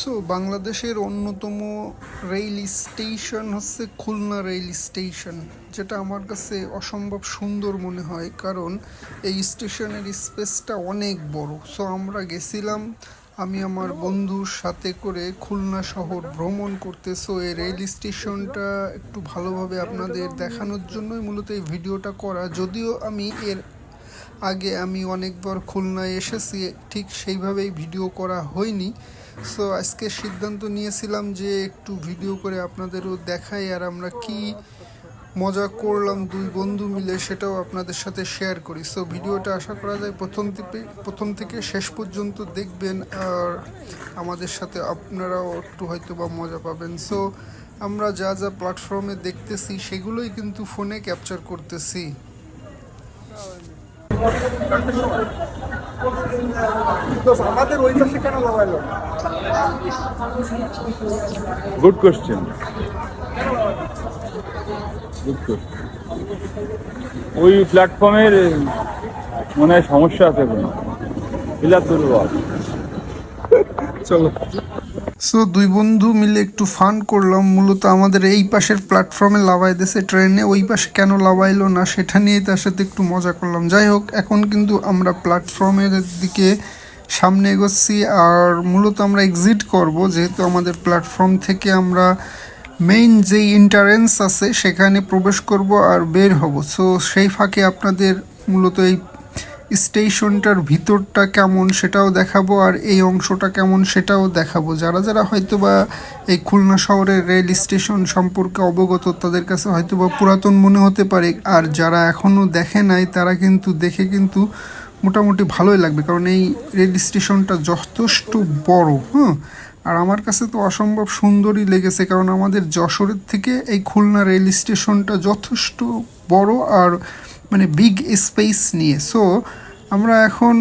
So বাংলাদেশের অন্যতম rail station হচ্ছে খুলনা রেল স্টেশন যেটা আমার কাছে অসম্ভব সুন্দর মনে হয় কারণ এই স্টেশনের স্পেসটা অনেক বড়। সো আমরা গেছিলাম আমি আমার বন্ধুর সাথে করে খুলনা শহর ভ্রমণ করতে। সো এই রেল স্টেশনটা একটু ভালোভাবে আপনাদের দেখানোর জন্যই মূলত এই ভিডিওটা করা। যদিও আমি এর আগে আমি অনেকবার খুলনায় এসেছি ঠিক সেইভাবেই ভিডিও করা হয়নি। সো আজকে সিদ্ধান্ত নিয়েছিলাম যে একটু ভিডিও করে আপনাদেরও দেখাই আর আমরা কি মজা করলাম দুই বন্ধু মিলে সেটাও আপনাদের সাথে শেয়ার করি। সো ভিডিওটা আশা করা যায় প্রথম থেকে প্রথম থেকে শেষ পর্যন্ত দেখবেন আর আমাদের সাথে আপনারাও একটু হয়তো বা মজা পাবেন। সো আমরা যা যা প্ল্যাটফর্মে দেখতেছি সেগুলোই কিন্তু ফোনে ক্যাপচার করতেছি। আমাদের ওই পাশে কেন লাগাইলো গুড কোশ্চেন গুড কোশ্চেন ওই প্ল্যাটফর্মের মনে হয় সমস্যা আছে কোনো। ফিলাপ দুর্বল চলো। সো দুই বন্ধু মিলে একটু ফান করলাম। মূলত আমাদের এই পাশের প্ল্যাটফর্মে লাভাই দিয়েছে ট্রেনে ওই পাশে কেন লাভাইলো না সেটা নিয়ে তার সাথে একটু মজা করলাম। যাই হোক এখন কিন্তু আমরা প্ল্যাটফর্মের দিকে সামনে এগোচ্ছি আর মূলত আমরা এক্সিট করব, যেহেতু আমাদের প্ল্যাটফর্ম থেকে আমরা মেইন যেই ইন্টারেন্স আছে সেখানে প্রবেশ করব আর বের হব। সো সেই ফাঁকে আপনাদের মূলত এই স্টেশনটার ভিতরটা কেমন সেটাও দেখাবো আর এই অংশটা কেমন সেটাও দেখাবো। যারা যারা হয়তো বা এই খুলনা শহরের রেল স্টেশন সম্পর্কে অবগত, তাদের কাছে হয়তো বা পুরাতন মনে হতে পারে। আর যারা এখনও দেখে নাই, তারা কিন্তু দেখে কিন্তু মোটামুটি ভালোই লাগবে, কারণ এই রেল স্টেশনটা যথেষ্ট বড় হ্যাঁ আর আমার কাছে তো অসম্ভব সুন্দরই লেগেছে, কারণ আমাদের যশোরের থেকে এই খুলনা রেল স্টেশনটা যথেষ্ট বড় আর মানে বিগ স্পেস নিয়ে। সো আমরা এখন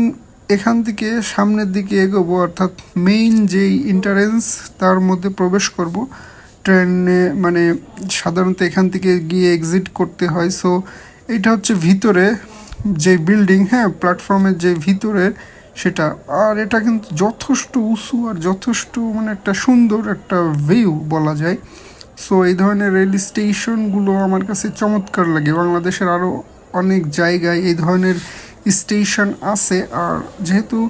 এখান থেকে সামনের দিকে এগোবো, অর্থাৎ মেইন যেই ইন্টারেন্স তার মধ্যে প্রবেশ করব। ট্রেনে মানে সাধারণত এখান থেকে গিয়ে এক্সিট করতে হয়। সো এটা হচ্ছে ভিতরে যে বিল্ডিং হ্যাঁ প্ল্যাটফর্মের যে ভিতরের সেটা, আর এটা কিন্তু যথেষ্ট উঁচু আর যথেষ্ট মানে একটা সুন্দর একটা ভিউ বলা যায়। সো এই ধরনের রেল স্টেশনগুলো আমার কাছে চমৎকার লাগে। বাংলাদেশের আরও অনেক জায়গায় এই ধরনের স্টেশন আছে। আর যেহেতু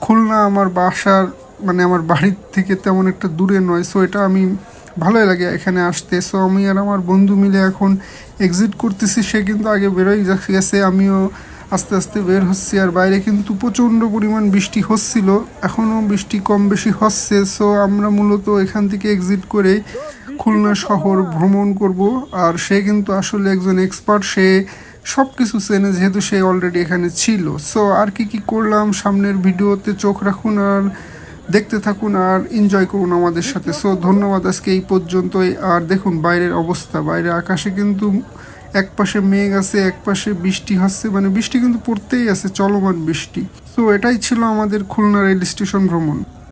খুলনা আমার বাসার মানে আমার বাড়ির থেকে তেমন একটা দূরে নয় সো এটা আমি ভালোই লাগে এখানে আসতে। সো আমি আর আমার বন্ধু মিলে এখন এক্সিট করতেছি। সে কিন্তু আগে বেরোই গেছে। আমিও আস্তে আস্তে বের হচ্ছি। আর বাইরে কিন্তু প্রচণ্ড পরিমাণ বৃষ্টি হচ্ছিল। এখনও বৃষ্টি কম বেশি হচ্ছে। সো আমরা মূলত এখান থেকে এক্সিট করে খুলনা শহর ভ্রমণ করব। আর সে কিন্তু আসলে একজন এক্সপার্ট সে সব কিছু চেনে, যেহেতু সে অলরেডি এখানে ছিল। সো আর কি কি করলাম? সামনের ভিডিওতে চোখ রাখুন। আর দেখতে থাকুন আর এনজয় করুন আমাদের সাথে। সো ধন্যবাদ আজকে এই পর্যন্তই। আর দেখুন, বাইরের অবস্থা। বাইরে আকাশে কিন্তু এক পাশে মেঘ আছে, এক পাশে বৃষ্টি হচ্ছে। মানে বৃষ্টি কিন্তু পড়তেই আছে, চলমান বৃষ্টি। সো এটাই ছিল আমাদের খুলনা রেল স্টেশন ভ্রমণ।